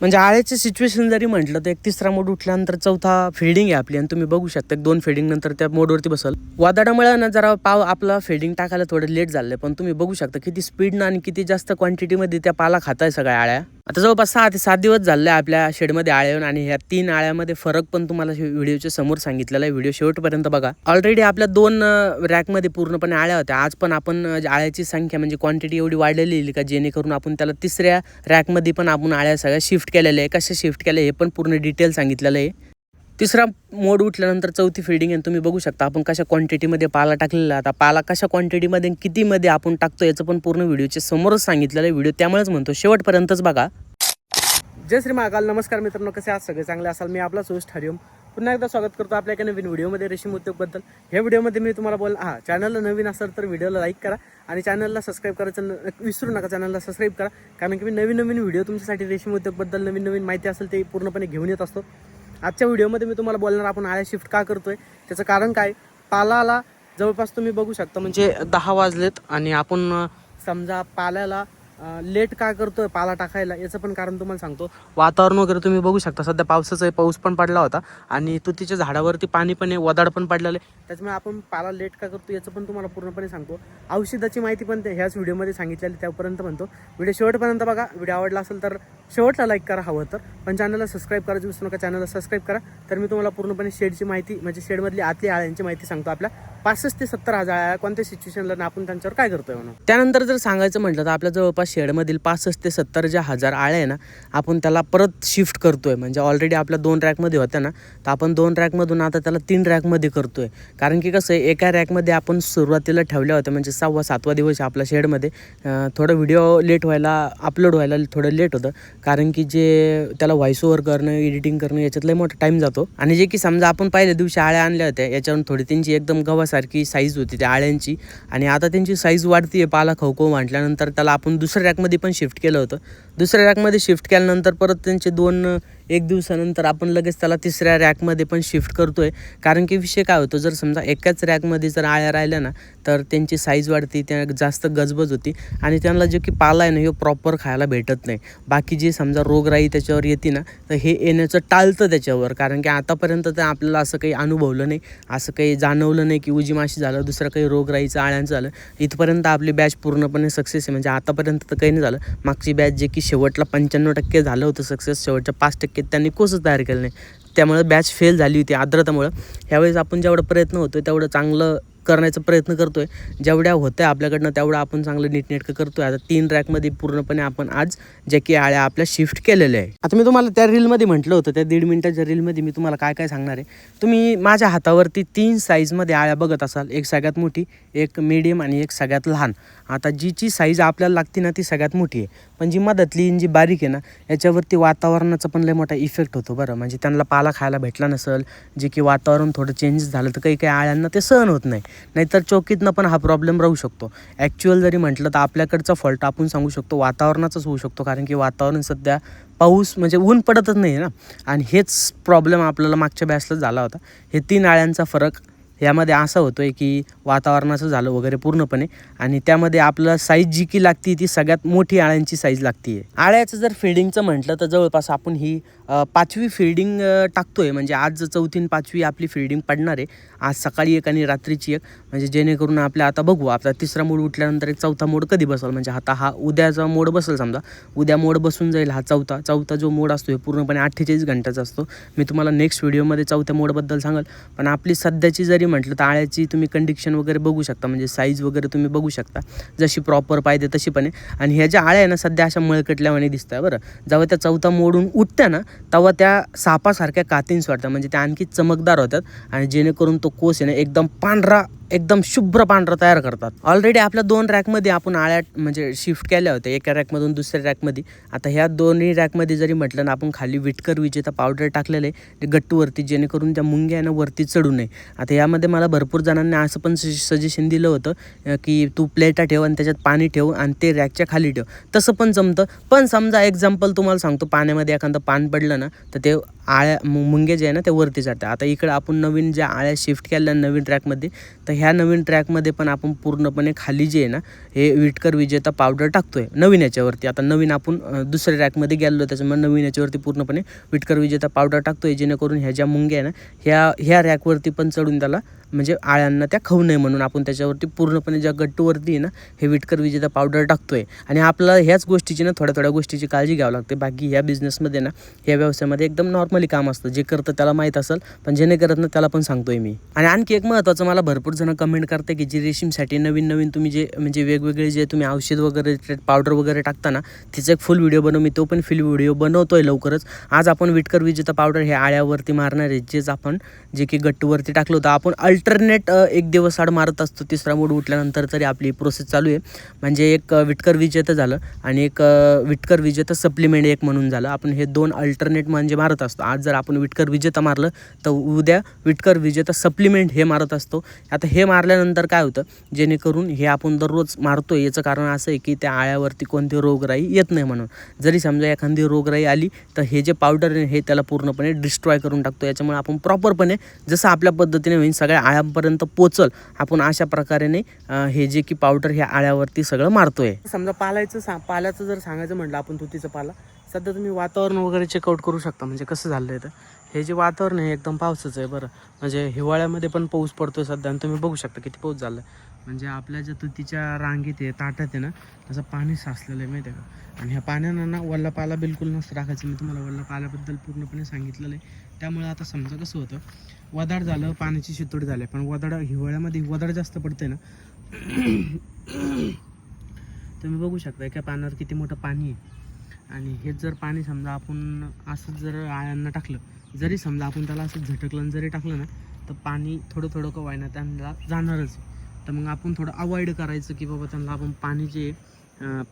म्हणजे आळ्याचं सिच्युएशन जरी म्हटलं तर एक तिसरा मोड उठल्यानंतर चौथा फिल्डिंग आहे आपली. आणि तुम्ही बघू शकता एक दोन फिल्डिंग नंतर त्या मोडवरती बसल. वादाडामुळे ना जरा पाव आपला फेडिंग टाकायला थोडं लेट झालं पण तुम्ही बघू शकता किती स्पीडनं आणि किती जास्त क्वांटिटीमध्ये त्या पाला खाताय सगळ्या आळ्या. आता जवळपास सहा ते सात दिवस झाले आपल्या शेडमध्ये आळ्या येऊन आणि ह्या तीन आळ्यामध्ये फरक पण तुम्हाला व्हिडिओच्या समोर सांगितलेला आहे. व्हिडिओ शेवटपर्यंत बघा. ऑलरेडी आपल्या दोन रॅकमध्ये पूर्णपणे आळ्या होत्या. आज पण आपण आळ्याची संख्या म्हणजे क्वांटिटी एवढी वाढलेली का जेणेकरून आपण त्याला तिसऱ्या रॅकमध्ये पण आपण आळ्या सगळ्या शिफ्ट केलेल्या आहे. कशा शिफ्ट केल्या हे पण पूर्ण डिटेल सांगितलेलं आहे. तिसरा मोड उठल्यानंतर चौथी फिल्डिंग आहे तुम्ही बघू शकता. आपण कशा क्वांटिटीमध्ये पाला टाकलेला आता पाला कशा क्वांटिटीमध्ये आणि कितीमध्ये आपण टाकतो याचं पण पूर्ण व्हिडिओच्या समोरच सांगितलेलं आहे. व्हिडिओ त्यामुळेच म्हणतो शेवटपर्यंतच बघा. जय श्री महाकाल. नमस्कार मित्रांनो कसे आज सगळे चांगले असाल? मी आपला सोस्ट हरिओम. पुन्हा एकदा स्वागत करतो आपल्या एका नवीन व्हिडिओमध्ये रेशीम उद्योगबद्दल ह्या व्हिडिओमध्ये मी तुम्हाला बोल हां चॅनलला नवीन असेल तर व्हिडिओला लाईक करा आणि चॅनलला सबस्क्राईब करायचं विसरू नका. चॅनलला सबस्क्राईब करा. कारण की मी नवीन नवीन व्हिडिओ तुमच्यासाठी रेशीम उद्योगबद्दल नवीन नवीन माहिती असेल ते पूर्णपणे घेऊन येत असतो. आजच्या व्हिडिओमध्ये मी तुम्हाला बोलणार आपण आळ्या शिफ्ट का करतोय त्याचं कारण काय? पालाला जवळपास तुम्ही बघू शकता म्हणजे दहा वाजलेत आणि आपण समजा पाल्याला लेट का करतोय पाला टाकायला याचं पण कारण तुम्हाला सांगतो. वातावरण वगैरे तुम्ही बघू शकता. सध्या पावसाचा आहे, पाऊस पण पडला होता आणि तुतीच्या झाडावरती पाणी पण आहे वदाड पण पडलेलं आहे. त्याच्यामुळे आपण पाला लेट का करतो याचं पण तुम्हाला पूर्णपणे सांगतो. औषधाची माहिती पण ते ह्याच व्हिडिओमध्ये सांगितलेली त्यापर्यंत म्हणतो. व्हिडिओ शेवटपर्यंत बघा. व्हिडिओ आवडला असेल तर शेवटला लाईक करा हवं तर. पण चॅनलला सबस्क्राईब करायचं विसरू नका चॅनलला सबस्क्राईब करा. तर मी तुम्हाला पूर्णपणे शेडची माहिती म्हणजे शेडमधली आतली आळ्यांची माहिती सांगतो आपल्या. पासष्ट ते सत्तर हजार कोणत्या सिच्युएशनला आपण त्यांच्यावर काय करतोय म्हणून? त्यानंतर जर सांगायचं म्हटलं तर आपल्या जवळपास शेडमधील पासष्ट ते सत्तर ज्या हजार आळ्या आहे ना आपण त्याला परत शिफ्ट करतोय. म्हणजे ऑलरेडी आपल्या दोन रॅकमध्ये होत्या ना तर आपण दोन रॅकमधून आता त्याला तीन रॅकमध्ये करतोय. कारण की कसं आहे एका रॅकमध्ये आपण सुरुवातीला ठेवल्या होत्या म्हणजे सहावा सातवा दिवस आपल्या शेडमध्ये. थोडं व्हिडिओ लेट व्हायला अपलोड व्हायला थोडं लेट होतं. कारण की जे त्याला व्हॉइस ओव्हर करणं एडिटिंग करणं याच्यातलय मोठा टाईम जातो. आणि जे की समजा आपण पहिल्या दिवशी आळ्या आणल्या होत्या याच्यावरून थोडी त्यांची एकदम सारखी साईज होती त्या आळ्यांची. आणि आता त्यांची साईज वाढती आहे पाला खवखव म्हटल्यानंतर त्याला आपण दुसऱ्या रॅकमध्ये पण शिफ्ट केलं होतं. दुसऱ्या रॅकमध्ये शिफ्ट केल्यानंतर परत त्यांचे दोन एक दिवसानंतर आपण लगेच त्याला तिसऱ्या रॅकमध्ये पण शिफ्ट करतो आहे कारण की विषय काय होतो जर समजा एकाच रॅकमध्ये जर आळ्या राहिल्या ना तर त्यांची साईज वाढती त्या जास्त गजबज होती आणि त्यांना जे की पाला आहे ना हे प्रॉपर खायला भेटत नाही. बाकी जे समजा रोगराई त्याच्यावर येते ना तर हे येण्याचं टाळतं त्याच्यावर. कारण की आतापर्यंत तर आपल्याला असं काही अनुभवलं नाही असं काही जाणवलं नाही की उजी माशी झालं दुसरं काही रोगराईचं आळ्यांचं झालं. इथपर्यंत आपली बॅच पूर्णपणे सक्सेस आहे. म्हणजे आतापर्यंत तर काही नाही झालं. मागची बॅच जे की शेवटला पंच्याण्णव टक्के झालं होतं सक्सेस शेवटच्या पाच टक्के त्यांनी कोर्सच तयार केलं नाही. त्यामुळं बॅच फेल झाली होती आर्द्रतामुळं. ह्यावेळेस आपण जेवढं प्रयत्न होतो तेवढं चांगलं करण्याचा प्रयत्न करतो आहे जेवढ्या होत्या आपल्याकडनं तेवढं आपण चांगलं नीटनेटकं करतो आहे आता तीन रॅकमध्ये पूर्णपणे आपण आज जे की आळ्या आपल्या शिफ्ट केलेल्या आहे आता मी तुम्हाला त्या रीलमध्ये म्हटलं होतं त्या दीड मिनिटाच्या रीलमध्ये मी तुम्हाला काय काय सांगणार आहे. तुम्ही माझ्या हातावरती तीन साईजमध्ये आळ्या बघत असाल एक सगळ्यात मोठी एक मीडियम आणि एक सगळ्यात लहान. आता जीची साईज आपल्याला लागते ना ती सगळ्यात मोठी आहे. पण जी मधातली जी बारीक आहे ना याच्यावरती वातावरणाचा पण लय मोठा इफेक्ट होतो बरं. म्हणजे त्यांना पाला खायला भेटला नसेल जे की वातावरण थोडं चेंजेस झालं तर काही काही आळ्यांना ते सहन होत नाही. नाहीतर चौकीतनं पण हा प्रॉब्लेम राहू शकतो. ॲक्च्युअल जरी म्हटलं तर आपल्याकडचा फॉल्ट आपण सांगू शकतो वातावरणाचाच होऊ शकतो कारण की वातावरण सध्या पाऊस म्हणजे ऊन पडतच नाही ना. आणि हेच प्रॉब्लेम आपल्याला मागच्या बॅसला झाला होता. हे तीन आळ्यांचा फरक यामध्ये असं होतो आहे की वातावरणाचं झालं वगैरे पूर्णपणे आणि त्यामध्ये आपल्याला साईज जी की लागती ती सगळ्यात मोठी आळ्यांची साईज लागती आहे आळ्याचं जर फिल्डिंगचं म्हटलं तर जवळपास आपण ही पाचवी फिल्डिंग आहे म्हणजे आज चौथी आणि पाचवी आपली फिल्डिंग पडणार आहे. आज सकाळी एक आणि रात्रीची एक. म्हणजे जेणेकरून आपल्या आता बघू आपला तिसरा मोड उठल्यानंतर एक चौथा मोड कधी बसेल? म्हणजे आता हा उद्याचा मोड बसेल समजा. उद्या मोड बसून जाईल हा चौथा. चौथा जो मोड असतो हे पूर्णपणे अठ्ठेचाळीस घंट्याचा असतो. मी तुम्हाला नेक्स्ट व्हिडिओमध्ये चौथ्या मोडबद्दल सांगाल. पण आपली सध्याची जरी म्हटलं तर आळ्याची तुम्ही कंडिक्शन वगैरे बघू शकता. म्हणजे साईज वगैरे तुम्ही बघू शकता. जशी प्रॉपर पाहिजे तशी पण आहे. आणि ह्या ज्या आळ्या आहे ना सध्या अशा मळकटल्यावाने दिसत आहे बरं. जेव्हा त्या चौथा मोडून उठत्या ना तेव्हा त्या सापासारख्या कातींस वाटतात. म्हणजे त्या आणखी चमकदार होतात. आणि जेणेकरून तो कोस आहे ना एकदम पांढरा एकदम शुभ्र पांढरं तयार करतात. ऑलरेडी आपल्या दोन रॅकमध्ये आपण आळ्या म्हणजे शिफ्ट केल्या होत्या. एका रॅकमधून दुसऱ्या रॅकमध्ये आता ह्या दोन्ही रॅकमध्ये जरी म्हटलं ना आपण खाली विटकर विजेता पावडर टाकलेलं आहे ते गट्टूवरती जेणेकरून त्या मुंग्या आहे ना वरती चढू नये. आता यामध्ये मला भरपूर जणांनी असं पण सजेशन दिलं होतं की तू प्लेटा ठेव आणि त्याच्यात पाणी ठेव आणि ते रॅकच्या खाली ठेव. तसं पण जमतं. पण समजा एक्झाम्पल तुम्हाला सांगतो पाण्यामध्ये एखादं पान पडलं ना तर ते आळ्या मुंगे जे आहे ना ते वरती जातात आता इकडे आपण नवीन ज्या आळ्या शिफ्ट केल्या नवीन ट्रॅकमध्ये तर ह्या नवीन ट्रॅकमध्ये पण आपण पूर्णपणे खाली जे आहे ना हे विटकर विजेता पावडर टाकतोय नवीन याच्यावरती. आता नवीन आपण दुसऱ्या रॅकमध्ये गेलो त्याच्यामुळे नवीन याच्यावरती पूर्णपणे विटकर विजेता पावडर टाकतोय जेणेकरून ह्या ज्या मुंग्या आहे ना ह्या ह्या रॅकवरती पण चढून त्याला म्हणजे आळ्यांना त्या खाऊ नये म्हणून आपण त्याच्यावरती पूर्णपणे ज्या गट्टूवरती आहे ना हे विटकर विजेता पावडर टाकतोय. आणि आपल्याला ह्याच गोष्टीची ना थोड्या थोड्या गोष्टीची काळजी घ्यावी लागते. बाकी ह्या बिझनेसमध्ये ना ह्या व्यवसायामध्ये एकदम नॉर्मली काम असतं. जे करतं त्याला माहीत असेल पण जे नाही करत ना त्याला पण सांगतोय मी. आणि आणखी एक महत्त्वाचं मला भरपूर जण कमेंट करते की जे रेशीमसाठी नवीन नवीन तुम्ही जे म्हणजे वेगवेगळे जे तुम्ही औषध वगैरे पावडर वगैरे टाकता ना तिचा एक फुल व्हिडिओ बनव मी तो पण फुल व्हिडिओ बनवतोय लवकरच. आज आपण विटकर विजेता पावडर हे आळ्यावरती मारणार आहे. जेच आपण जे की गट्टूवरती टाकलं होतं आपण अल्टरनेट एक दिवस आड मारत असतो तिसरा मूड उठल्यानंतर तरी आपली प्रोसेस चालू आहे. म्हणजे एक विटकर विजेतं झालं आणि एक विटकर विजेतं सप्लिमेंट एक म्हणून झालं. आपण हे दोन अल्टरनेट म्हणजे मारत असतो. आज जर आपण विटकर विजेता मारलं तर उद्या विटकर विजेता सप्लिमेंट हे मारत असतो. आता हे मारल्यानंतर काय होतं? जेणेकरून हे आपण दररोज मारतोय. याचं कारण असं आहे की त्या आळ्यावरती कोणती रोगराई येत नाही म्हणून. जरी समजा एखादी रोगराई आली तर हे जे पावडर आहे हे त्याला पूर्णपणे डिस्ट्रॉय करून टाकतो. याच्यामुळे आपण प्रॉपरपणे जसं आपल्या पद्धतीने होईल सगळ्या आळ्यांपर्यंत पोचल आपण अशा प्रकारेने हे जे की पावडर ह्या आळ्यावरती सगळं मारतोय. समजा पालायचं सा पाल्याचं जर सांगायचं म्हटलं आपण तुतीचं पाला सध्या तुम्ही वातावरण वगैरे चेकआउट करू शकता. म्हणजे कसं झालं आहे तर हे जे वातावरण आहे एकदम पावसाचं आहे बरं. म्हणजे हिवाळ्यामध्ये पण पाऊस पडतोय सध्या आणि तुम्ही बघू शकता किती पाऊस झाला म्हणजे आपल्या ज्या तुतीच्या रांगेत आहे ताटात आहे ना त्याचं पाणी साचलेलं आहे माहिती आहे का? आणि ह्या पाण्यानं ना वल्ला पाला बिलकुल नसतं टाकायचं मी तुम्हाला वल्ला पाल्याबद्दल पूर्णपणे सांगितलेलं आहे. त्यामुळे आता समजा कसं होतं वदाड झालं पाण्याची शितोड झाली पण वदाड हिवाळ्यामध्ये वदाड जास्त पडते ना तुम्ही बघू शकता एका पानावर किती मोठं पाणी आहे. आणि हेच जर पाणी समजा आपण असंच जर आळ्यांना टाकलं जरी समजा आपण त्याला असं झटकलं जरी टाकलं ना तर पाणी थोडं थोडं का व्हायना त्यांना जाणारच आहे. तर मग आपण थोडं अवॉइड करायचं की बाबा त्यांना आपण पाणी जे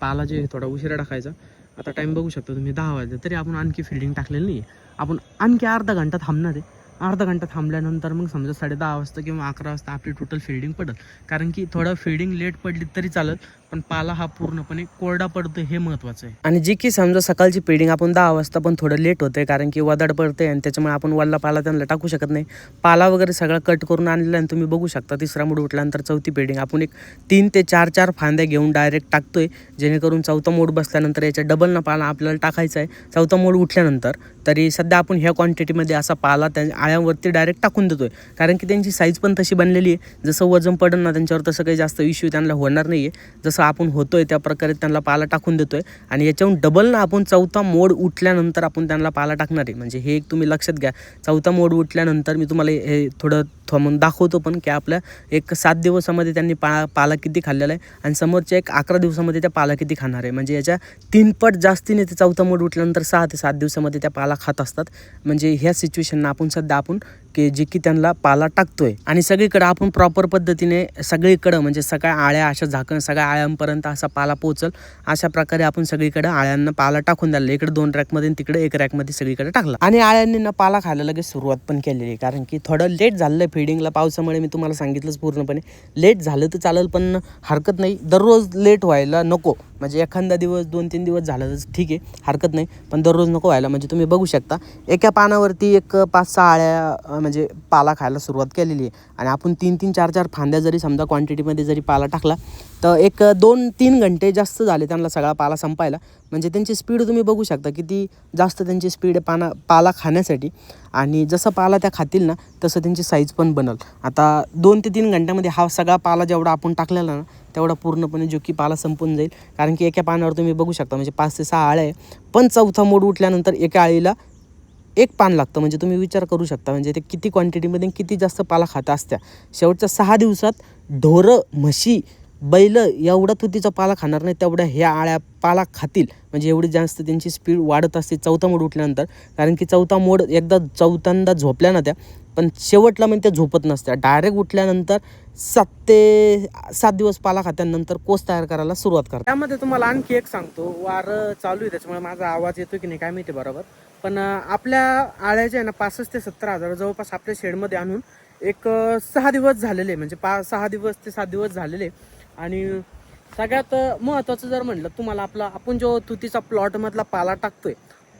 पाला जे थोडा उशिरा टाकायचा. आता टाईम बघू शकता तुम्ही दहा वाजले तरी आपण आणखी फिल्डिंग टाकलेली नाही आपण आणखी अर्धा घंटा थांबणार आहे. अर्धा घंटा थांबल्यानंतर मग समजा साडे दहा वाजता किंवा अकरा वाजता आपली टोटल फिल्डिंग पडत कारण की थोडं फिल्डिंग लेट पडली तरी चालत पण पाला हा पूर्णपणे कोरडा पडतो हे महत्त्वाचं आहे. आणि जी की समजा सकाळची पिडिंग आपण दहा वाजता पण थोडं लेट होते कारण की वदाड पडते आणि त्याच्यामुळे आपण वल्ला पाला त्यांना टाकू शकत नाही. पाला वगैरे सगळं कट करून आणलेला आणि तुम्ही बघू शकता तिसरा मूड उठल्यानंतर चौथी पिडिंग आपण एक तीन ते चार चार फांद्या घेऊन डायरेक्ट टाकतोय जेणेकरून चौथा मोड बसल्यानंतर याच्या डबल ना पाला आपल्याला टाकायचा आहे. चौथा मोड उठल्यानंतर तरी सध्या आपण ह्या क्वांटिटीमध्ये असा पाला त्या आळ्यावरती डायरेक्ट टाकून देतोय. कारण की त्यांची साईज पण तशी बनलेली आहे. जसं वजन पडन ना त्यांच्यावर तसं काही जास्त इश्यू त्यांना होणार नाही आहे जसं आपण होतोय त्या प्रकारे त्यांना पाला टाकून देतोय. आणि याच्याहून डबल ना आपण चौथा मोड उठल्यानंतर आपण त्यांना पाला टाकणार आहे. म्हणजे हे एक तुम्ही लक्षात घ्या. चौथा मोड उठल्यानंतर मी तुम्हाला हे थोडं थांबून दाखवतो पण की आपल्या एक सात दिवसामध्ये त्यांनी पा पाला किती खाल्लेला आहे आणि समोरच्या एक अकरा दिवसामध्ये त्या पाला किती खाणार आहे. म्हणजे याच्या तीन पट जास्तीने ते चौथा मोड उठल्यानंतर सहा ते सात दिवसामध्ये त्या पाला खात असतात. म्हणजे ह्या सिच्युएशनना आपण सध्या आपण की जे की त्यांना पाला टाकतोय. आणि सगळीकडं आपण प्रॉपर पद्धतीने सगळीकडं म्हणजे सगळ्या आळ्या अशा झाकण सगळ्या आळ्या आळ्यांपर्यंत असा पाला पोचल अशा प्रकारे आपण सगळीकडे आळ्यांना पाला टाकून द्यायला इकडे दोन रॅकमध्ये तिकडे एक रॅकमध्ये सगळीकडे टाकला. आणि आळ्यांनी ना पाला खायला लगेच सुरुवात पण केलेली आहे. कारण की थोडं लेट झालं फिडिंगला पावसामुळे मी तुम्हाला सांगितलंच पूर्णपणे. लेट झालं तर चालेल पण हरकत नाही. दररोज लेट व्हायला नको. म्हणजे एखादा दिवस दोन तीन दिवस झालं तर ठीक आहे हरकत नाही. पण दररोज नको व्हायला. म्हणजे तुम्ही बघू शकता एका पानावरती एक पाच सहा आळ्या म्हणजे पाला खायला सुरुवात केलेली आहे. आणि आपण तीन तीन चार चार फांद्या जरी समजा क्वांटिटीमध्ये जरी पाला टाकला तर एक दोन तीन घंटे जास्त झाले त्यांना सगळा पाला संपायला. म्हणजे त्यांची स्पीड तुम्ही बघू शकता किती जास्त त्यांची स्पीड आहे पाना पाला खाण्यासाठी. आणि जसं पाला त्या खातील ना तसं त्यांची साईज पण बनल. आता दोन ते तीन घंट्यामध्ये हा सगळा पाला जेवढा आपण टाकलेला ना तेवढा पूर्णपणे जो की पाला संपून जाईल. कारण की एका पानावर तुम्ही बघू शकता म्हणजे पाच ते सहा आळ्या आहे. पण चौथा मोड उठल्यानंतर एका आळीला एक पान लागतं. म्हणजे तुम्ही विचार करू शकता म्हणजे ते किती क्वांटिटीमध्ये किती जास्त पाला खात असत्या. शेवटच्या सहा दिवसात ढोरं म्हशी बैल एवढा तुतीचा पाला खाणार नाही तेवढ्या ह्या आळ्या पाला खातील. म्हणजे एवढी जास्त त्यांची स्पीड वाढत असते चौथा मोड उठल्यानंतर. कारण की चौथा मोड एकदा चौथ्यांदा झोपल्या ना त्या पण शेवटला म्हणजे त्या झोपत नसत्या. डायरेक्ट उठल्यानंतर सात ते सात दिवस पाला खात्यानंतर कोस तयार करायला सुरुवात करतात. त्यामध्ये तुम्हाला आणखी एक सांगतो वारं चालू आहे त्याच्यामुळे माझा आवाज येतो की नाही काय माहिती बरोबर. पण आपल्या आपल्या आळ्याच्या आहे ना पासष्ट ते सत्तर हजार जवळपास आपल्या शेडमध्ये आणून एक सहा दिवस झालेले म्हणजे पा सहा दिवस ते सात दिवस झालेले आणि सगळ्यात महत्त्वाचं जर म्हणलं तुम्हाला आपला आपण जो तुतीचा प्लॉटमधला पाला टाकतोय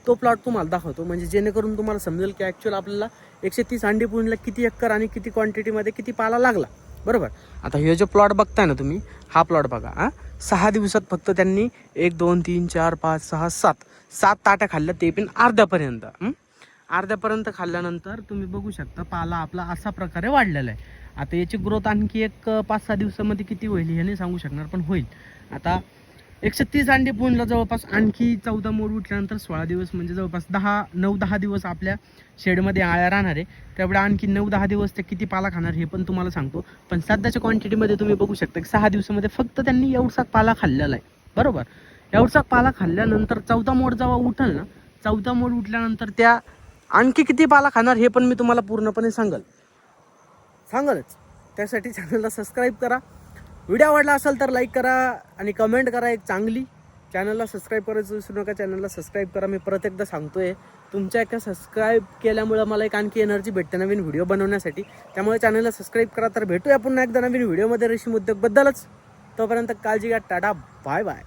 तो प्लॉट तुम्हाला दाखवतो. म्हणजे जेणेकरून तुम्हाला समजेल की ॲक्च्युअल आपल्याला एकशे तीस अंडी पुणीला किती एकर आणि किती क्वांटिटीमध्ये किती पाला लागला. बरोबर? आता हे जो प्लॉट बघताय ना तुम्ही हा प्लॉट बघा हा. सहा दिवसात फक्त त्यांनी एक दोन तीन चार पाच सहा सात सात ताट्या खाल्ल्या ते पण अर्ध्यापर्यंत अर्ध्यापर्यंत खाल्ल्यानंतर तुम्ही बघू शकता पाला आपला असा प्रकारे वाढलेला आहे. आता याची ग्रोथ आणखी एक पाच सहा दिवसामध्ये किती होईल हे नाही सांगू शकणार पण होईल. आता एकशे तीस अंडे पूर्ण जवळपास आणखी चौदा मोड उठल्यानंतर सोळा दिवस म्हणजे जवळपास दहा नऊ दहा दिवस आपल्या शेडमध्ये आळ्या राहणार आहे. त्यामुळे आणखी नऊ दहा दिवस ते किती पाला खाणार हे पण तुम्हाला सांगतो. पण सध्याच्या क्वांटिटीमध्ये तुम्ही बघू शकता की सहा दिवसामध्ये फक्त त्यांनी एवढसा पाला खाल्लेला आहे. बरोबर? एवढसा पाला खाल्ल्यानंतर चौदा मोड जेव्हा उठल ना चौदा मोड उठल्यानंतर त्या आणखी किती पाला खाणार हे पण मी तुम्हाला पूर्णपणे सांगेल. सांगालच. त्यासाठी चॅनलला सबस्क्राईब करा. व्हिडिओ आवडला असेल तर लाईक करा आणि कमेंट करा एक चांगली. चॅनलला सबस्क्राईब करायचं विसरू नका. चॅनलला सबस्क्राईब करा. मी परत एकदा सांगतोय तुमच्या एका सबस्क्राईब केल्यामुळं मला एक आणखी एनर्जी भेटते नवीन व्हिडिओ बनवण्यासाठी. त्यामुळे चॅनलला सबस्क्राईब करा. तर भेटूया पुन्हा एकदा नवीन व्हिडिओमध्ये रेशीम उद्योगबद्दलच तोपर्यंत काळजी घ्या. टाटा. Bye bye